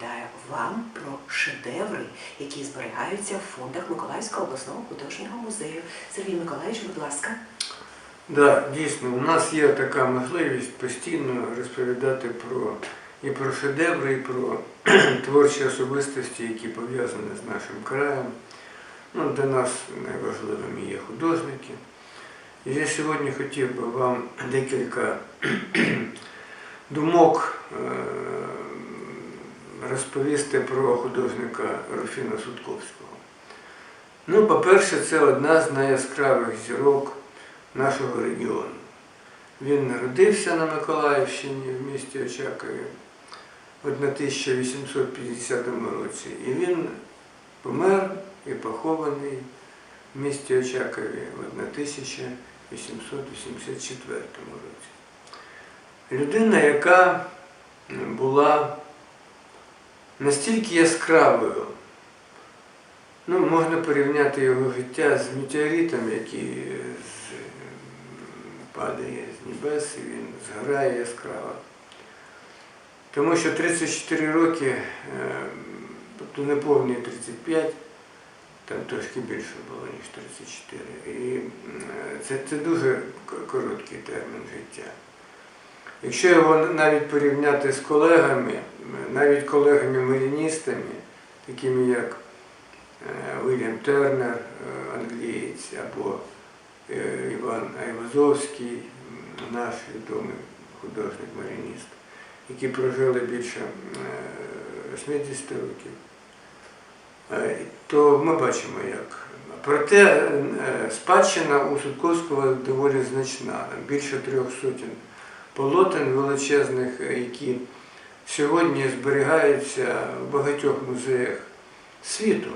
розповідає вам про шедеври, які зберігаються в фондах Миколаївського обласного художнього музею. Сергій Миколаївич, будь ласка. Да, дійсно, у нас є така можливість постійно розповідати про і про шедеври, і про творчі особистості, які пов'язані з нашим краєм. Ну, для нас найважливими є художники. І я сьогодні хотів би вам декілька думок е, розповісти про художника Руфіна Судковського. Ну, по-перше, це одна з найяскравих зірок нашого регіону. Він народився на Миколаївщині в місті Очакові в 1850 році. І він помер і похований в місті Очакові в 1884 році. Людина, яка була настільки яскравою, ну, можна порівняти його життя з метеоритом, який з, падає з небес і він згорає яскраво. Тому що 34 роки, е, тобто не повні 35, там трошки більше було, ніж 34. І це, це дуже короткий термін життя. Якщо його навіть порівняти з колегами, е, навіть колегами-маріністами, такими як е, Вільям Тернер, е, англієць, або е, Іван Айвазовський, наш відомий художник-марініст, які прожили більше е, 80 років, Е, то ми бачимо як. Проте е, спадщина у Судковського доволі значна, більше трьох сотень полотен величезних, е, які сьогодні зберігаються в багатьох музеях світу.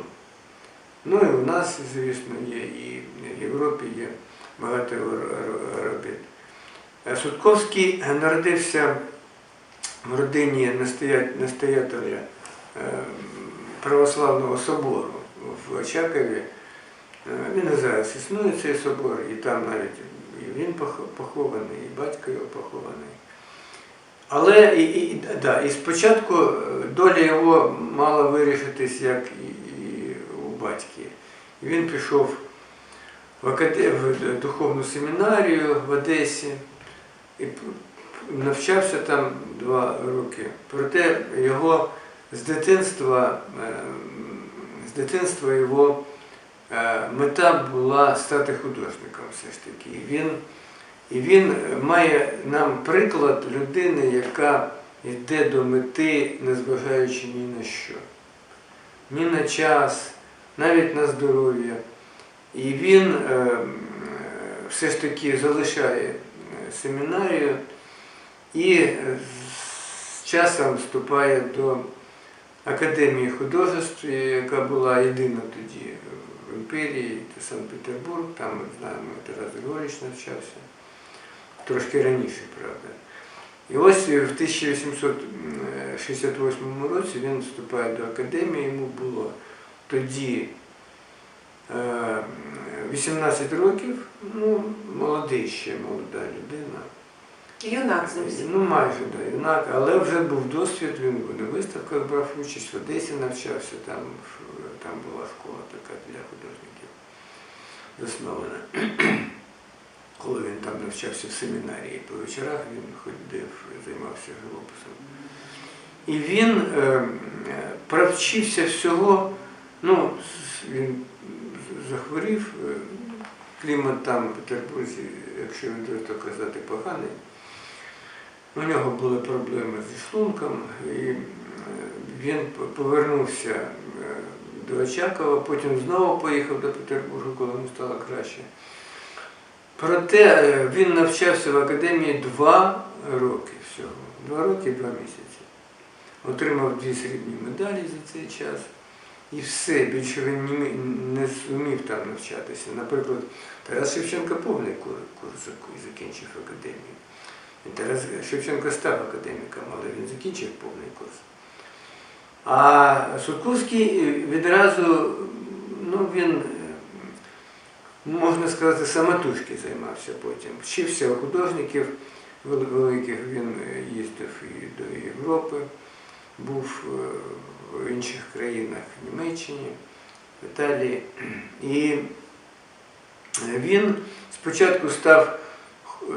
Ну і у нас, звісно, є, і в Європі є багато робіт. Е, Судковський народився в родині настоятеля е, православного собору в Очакові. Він і існує цей собор, і там навіть і він похований, і батько його похований. Але і, і, да, і спочатку е, доля його мала вирішитись, як і, і у батьки. І він пішов в, акаде... в духовну семінарію в Одесі і навчався там два роки. Проте його з дитинства, е, з дитинства його мета була стати художником все ж таки. І він, і він має нам приклад людини, яка йде до мети, незважаючи ні на що, ні на час, навіть на здоров'я. І він е, е, все ж таки залишає е, семінарію і е, з часом вступає до Академії художеств, яка була єдина тоді в імперії, Санкт-Петербург, там ми знаємо, Тарас Григорович навчався, трошки раніше, правда. І ось в 1868 році він вступає до академії, йому було тоді е, 18 років, ну, молодий ще, молода людина. Юнак зовсім. Ну, майже, да, юнак, але вже був досвід, він на виставках брав участь, в Одесі навчався, там, там була школа така для художників заснована. Коли він там навчався в семінарії по вечорах, він ходив, займався живописом. І він е, е, провчився всього, ну, він захворів, е, клімат там в Петербурзі, якщо відверто казати, поганий. У нього були проблеми зі шлунком, і е, він повернувся е, до Очакова, потім знову поїхав до Петербургу, коли йому стало краще. Проте е, він навчався в академії два роки всього. Два роки і два місяці. Отримав дві срібні медалі за цей час. І все, більше він не, мі- не зумів там навчатися. Наприклад, Тарас Шевченко повний курс закінчив. І Тарас Шевченко став академіком, але він закінчив повний курс. А Судковський відразу, ну він е, можна сказати, самотужки займався потім. Вчився у художників вели- великих, він е, їздив і до Європи, був е, в інших країнах, в Німеччині, в Італії. І він спочатку став е,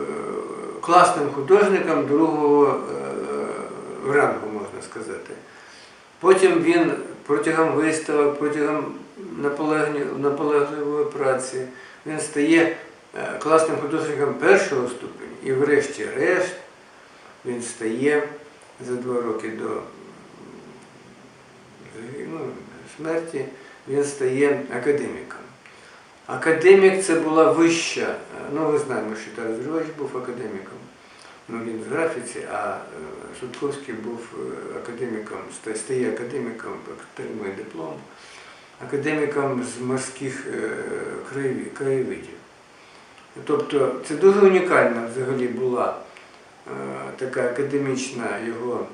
класним художником другого е, рангу, можна сказати. Потім він протягом виставок, протягом наполегливої праці, він стає е, класним художником першого ступеня. І врешті-решт він стає за два роки до ну, смерті, він стає академіком. Академік це була вища, ну ви знаємо, що Тарас Григорович був академіком. Ну, він в графіці, а е, Судковський був е, академіком, стає академіком, отримує диплом, академіком з морських е, краєвидів. Тобто це дуже унікальна взагалі була е, така академічна його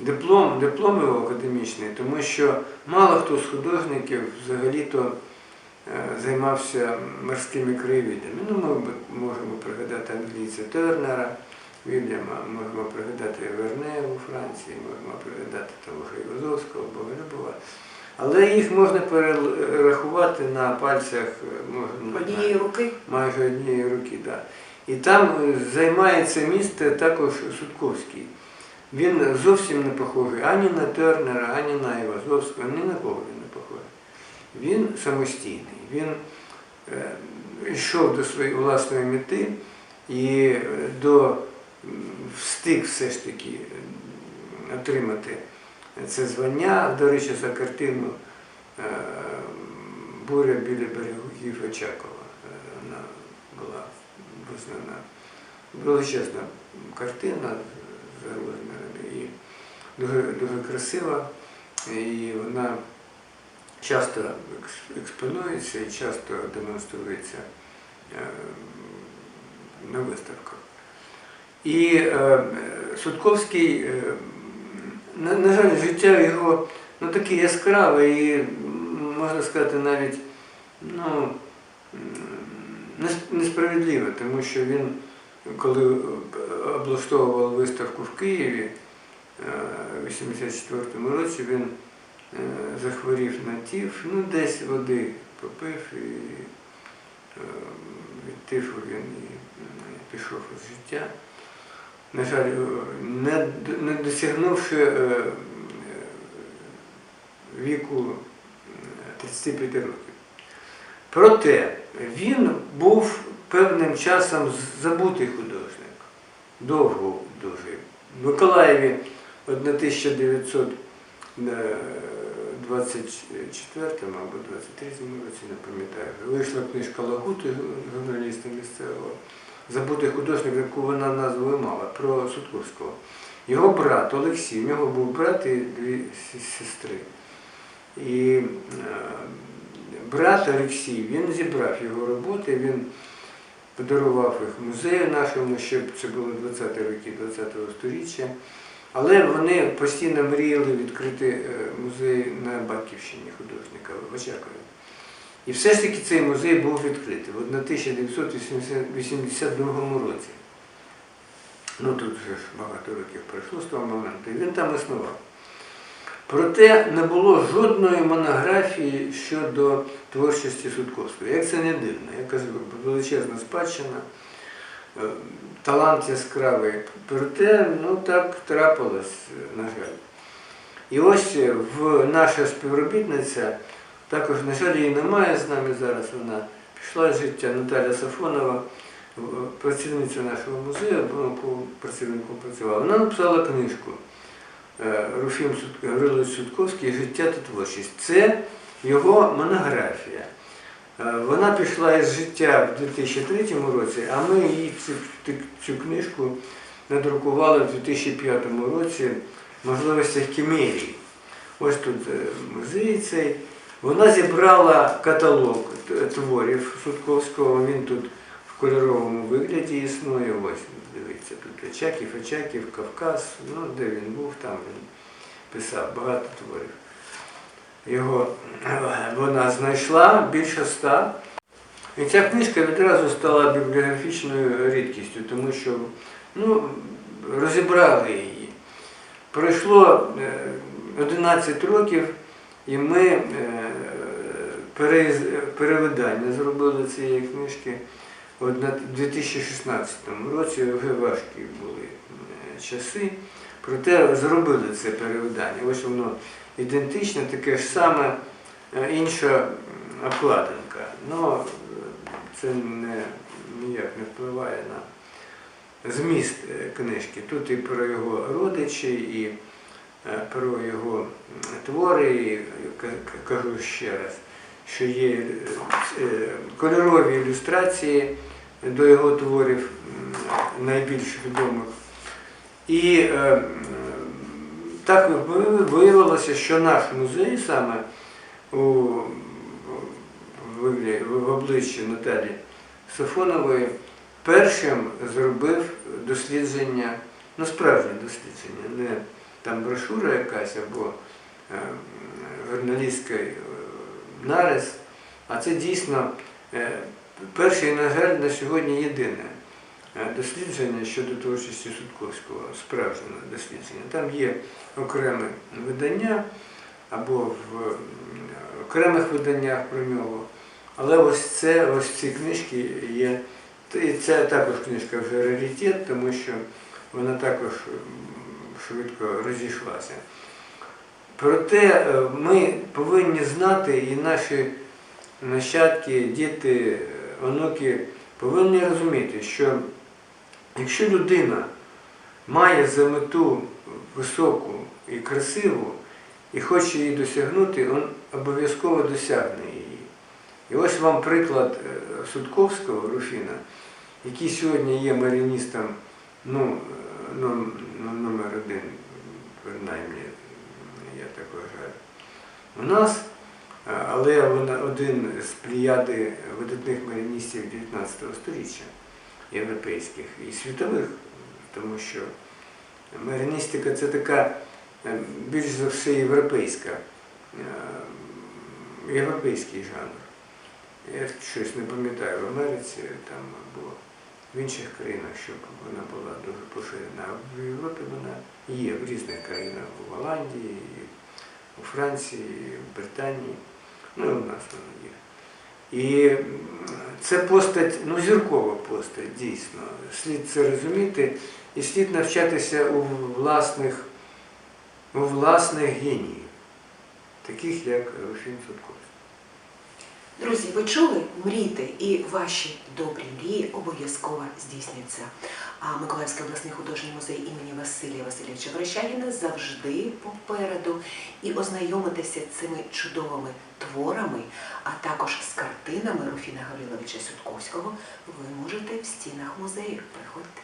диплом, диплом його академічний, тому що мало хто з художників взагалі-то е, займався морськими краєвидами. Ну, ми можемо пригадати англійця Тернера, Вільяма, можемо пригадати Верне у Франції, можемо пригадати того ж Івазовського, Боголюбова. Але їх можна перерахувати на пальцях е, можна, Однієї руки. майже однієї руки. Да. І там е, займається місце також Судковський. Він зовсім не похожий ані на Тернера, ані на Івазовського, ні на кого він не похожий. Він самостійний, він е, йшов до своєї власної мети і е, до встиг все ж таки е, отримати це звання. До речі, за картину Буря біля берегів Очакова. Вона була визнана величезна картина за розмірами і дуже, дуже красива. І вона часто екс- експонується і часто демонструється е, на виставках. І е, Судковський, е, на, жаль, життя його ну, таке яскраве і, можна сказати, навіть ну, несправедливе, тому що він, коли облаштовував виставку в Києві у 84-му році, він Е, захворів на тіф, ну десь води попив і е, від тифу він і е, пішов із життя. На жаль, не досягнувши віку 35 років. Проте він був певним часом забутий художник, довго дожив. В Миколаєві 1900 24-му або 23-му році, не пам'ятаю, вийшла книжка Лагути, журналіста місцевого, забутий художник, яку вона назву мала, про Сутковського. Його брат Олексій, в нього був брат і дві сестри. І е, брат Олексій, він зібрав його роботи, він подарував їх музею нашому, щоб це було 20-ті роки 20-го сторіччя. Але вони постійно мріяли відкрити е, музей на Батьківщині художника в Очакові. І все ж таки цей музей був відкритий в 1982 році. Ну тут вже ж багато років пройшло з того моменту, і він там існував. Проте не було жодної монографії щодо творчості Судковського. Як це не дивно, я кажу, величезна спадщина, талант яскравий. Проте, ну так трапилось, е, на жаль. І ось е, в наша співробітниця, також, на жаль, її немає з нами зараз, вона пішла з життя Наталя Сафонова, працівниця нашого музею, яку працівником працювала. Вона написала книжку. Е, Руфім Гаврилович Судковський Життя та творчість. Це його монографія. Е, Вона пішла із життя в 2003 році, а ми її цю, цю книжку надрукували в 2005 році в можливостях Кімерії. Ось тут е, музей цей. Вона зібрала каталог творів Судковського. Він тут в кольоровому вигляді існує. Ось дивіться, тут Очаків, Очаків, Кавказ. Ну, де він був, там він писав багато творів. Його е, вона знайшла більше ста. І ця книжка відразу стала бібліографічною рідкістю, тому що ну, розібрали її. Пройшло е, 11 років, і ми е, перевидання зробили цієї книжки. От на 2016 році важкі були е, часи, проте зробили це перевидання. Ось воно ідентичне, таке ж саме, е, інша обкладинка. Ну, е, це не, ніяк не впливає на зміст книжки. Тут і про його родичі, і про його твори, і кажу ще раз, що є е, е, кольорові ілюстрації до його творів найбільш відомих. І е, так виявилося, що наш музей саме у в обличчі Наталі Сафонової першим зробив дослідження, ну справжнє дослідження, не там брошура якась або журналістський нарис, а це дійсно е, перше і, на жаль, на сьогодні єдине е, дослідження щодо творчості Судковського, справжнє дослідження. Там є окреме видання або в окремих виданнях про нього. Але ось це, ось ці книжки є. І це також книжка вже раритет, тому що вона також швидко розійшлася. Проте е, ми повинні знати, і наші нащадки, діти, е, онуки повинні розуміти, що якщо людина має за мету високу і красиву, і хоче її досягнути, він обов'язково досягне її. І ось вам приклад е, Судковського Руфіна, який сьогодні є маріністом ну, ну, ну, номер один, принаймні, я так вважаю. У нас, е, але він один з плеяди видатних маріністів 19 століття, європейських і світових, тому що маріністика це така е, більш за все європейська, е, європейський жанр. Я щось не пам'ятаю в Америці там або в інших країнах, щоб вона була дуже поширена. А в Європі вона є в різних країнах, у Голландії, у Франції, в Британії. Ну і у нас вона є. І це постать, ну зіркова постать, дійсно. Слід це розуміти і слід навчатися у власних, у власних геніїв, таких як Руфін Судковський. Друзі, ви чули? Мрійте і ваші добрі мрії обов'язково здійсняться. А Миколаївський обласний художній музей імені Василія Васильовича Верещагіна завжди попереду і ознайомитися цими чудовими творами, а також з картинами Руфіна Гавриловича Сютковського ви можете в стінах музею приходити.